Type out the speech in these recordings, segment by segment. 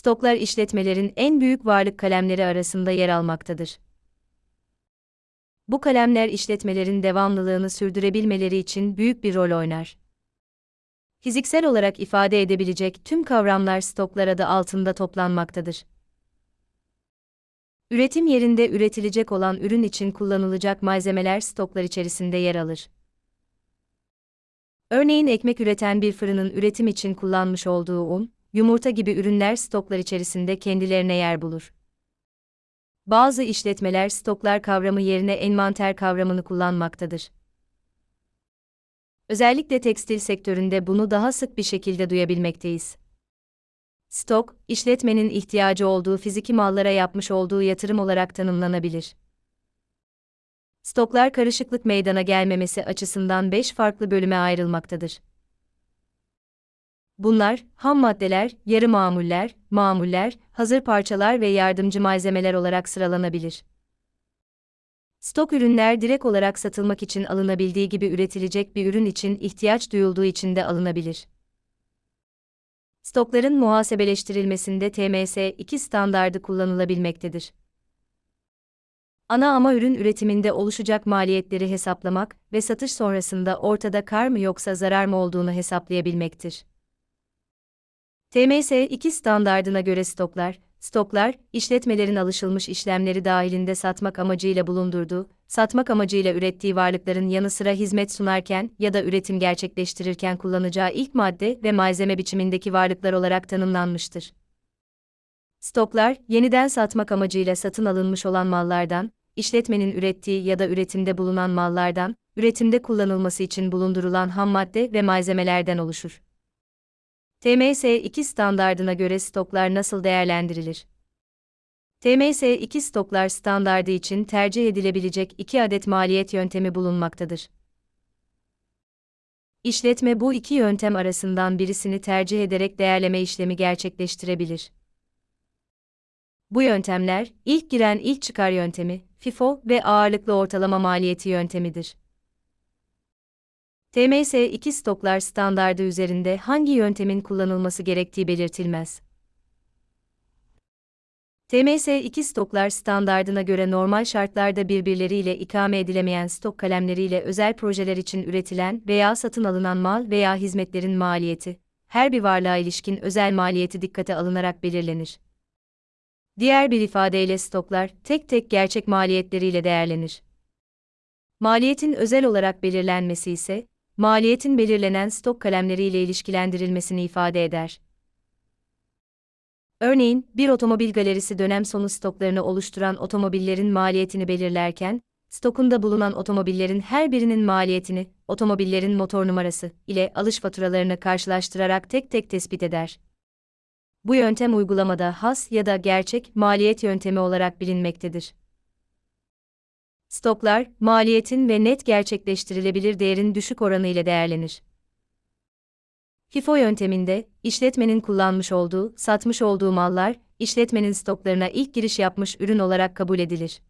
Stoklar işletmelerin en büyük varlık kalemleri arasında yer almaktadır. Bu kalemler işletmelerin devamlılığını sürdürebilmeleri için büyük bir rol oynar. Fiziksel olarak ifade edebilecek tüm kavramlar stoklar adı altında toplanmaktadır. Üretim yerinde üretilecek olan ürün için kullanılacak malzemeler stoklar içerisinde yer alır. Örneğin ekmek üreten bir fırının üretim için kullanmış olduğu un, yumurta gibi ürünler stoklar içerisinde kendilerine yer bulur. Bazı işletmeler stoklar kavramı yerine envanter kavramını kullanmaktadır. Özellikle tekstil sektöründe bunu daha sık bir şekilde duyabilmekteyiz. Stok, işletmenin ihtiyacı olduğu fiziki mallara yapmış olduğu yatırım olarak tanımlanabilir. Stoklar karışıklık meydana gelmemesi açısından 5 farklı bölüme ayrılmaktadır. Bunlar, ham maddeler, yarı mamuller, mamuller, hazır parçalar ve yardımcı malzemeler olarak sıralanabilir. Stok ürünler direkt olarak satılmak için alınabildiği gibi üretilecek bir ürün için ihtiyaç duyulduğu için de alınabilir. Stokların muhasebeleştirilmesinde TMS2 standardı kullanılabilmektedir. Ana ama ürün üretiminde oluşacak maliyetleri hesaplamak ve satış sonrasında ortada kar mı yoksa zarar mı olduğunu hesaplayabilmektir. TMS2 standardına göre stoklar, stoklar, işletmelerin alışılmış işlemleri dahilinde satmak amacıyla bulundurduğu, satmak amacıyla ürettiği varlıkların yanı sıra hizmet sunarken ya da üretim gerçekleştirirken kullanacağı ilk madde ve malzeme biçimindeki varlıklar olarak tanımlanmıştır. Stoklar, yeniden satmak amacıyla satın alınmış olan mallardan, işletmenin ürettiği ya da üretimde bulunan mallardan, üretimde kullanılması için bulundurulan ham madde ve malzemelerden oluşur. TMS2 standardına göre stoklar nasıl değerlendirilir? TMS2 stoklar standardı için tercih edilebilecek iki adet maliyet yöntemi bulunmaktadır. İşletme bu iki yöntem arasından birisini tercih ederek değerleme işlemi gerçekleştirebilir. Bu yöntemler, ilk giren ilk çıkar yöntemi, FIFO ve ağırlıklı ortalama maliyeti yöntemidir. TMS2 stoklar standardı üzerinde hangi yöntemin kullanılması gerektiği belirtilmez. TMS2 stoklar standardına göre normal şartlarda birbirleriyle ikame edilemeyen stok kalemleriyle özel projeler için üretilen veya satın alınan mal veya hizmetlerin maliyeti, her bir varlığa ilişkin özel maliyeti dikkate alınarak belirlenir. Diğer bir ifadeyle stoklar tek tek gerçek maliyetleriyle değerlenir. Maliyetin özel olarak belirlenmesi ise maliyetin belirlenen stok kalemleriyle ilişkilendirilmesini ifade eder. Örneğin, bir otomobil galerisi dönem sonu stoklarını oluşturan otomobillerin maliyetini belirlerken, stokunda bulunan otomobillerin her birinin maliyetini, otomobillerin motor numarası ile alış faturalarını karşılaştırarak tek tek tespit eder. Bu yöntem uygulamada has ya da gerçek maliyet yöntemi olarak bilinmektedir. Stoklar, maliyetin ve net gerçekleştirilebilir değerin düşük oranı ile değerlenir. FIFO yönteminde, işletmenin kullanmış olduğu, satmış olduğu mallar, işletmenin stoklarına ilk giriş yapmış ürün olarak kabul edilir.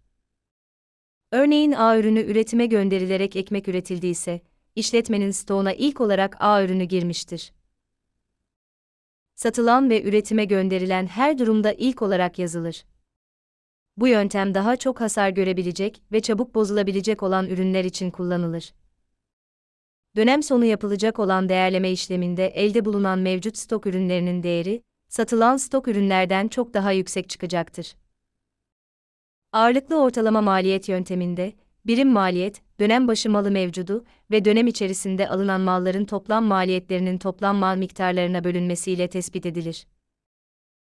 Örneğin A ürünü üretime gönderilerek ekmek üretildiyse, işletmenin stoğuna ilk olarak A ürünü girmiştir. Satılan ve üretime gönderilen her durumda ilk olarak yazılır. Bu yöntem daha çok hasar görebilecek ve çabuk bozulabilecek olan ürünler için kullanılır. Dönem sonu yapılacak olan değerleme işleminde elde bulunan mevcut stok ürünlerinin değeri, satılan stok ürünlerden çok daha yüksek çıkacaktır. Ağırlıklı ortalama maliyet yönteminde, birim maliyet, dönem başı malı mevcudu ve dönem içerisinde alınan malların toplam maliyetlerinin toplam mal miktarlarına bölünmesiyle tespit edilir.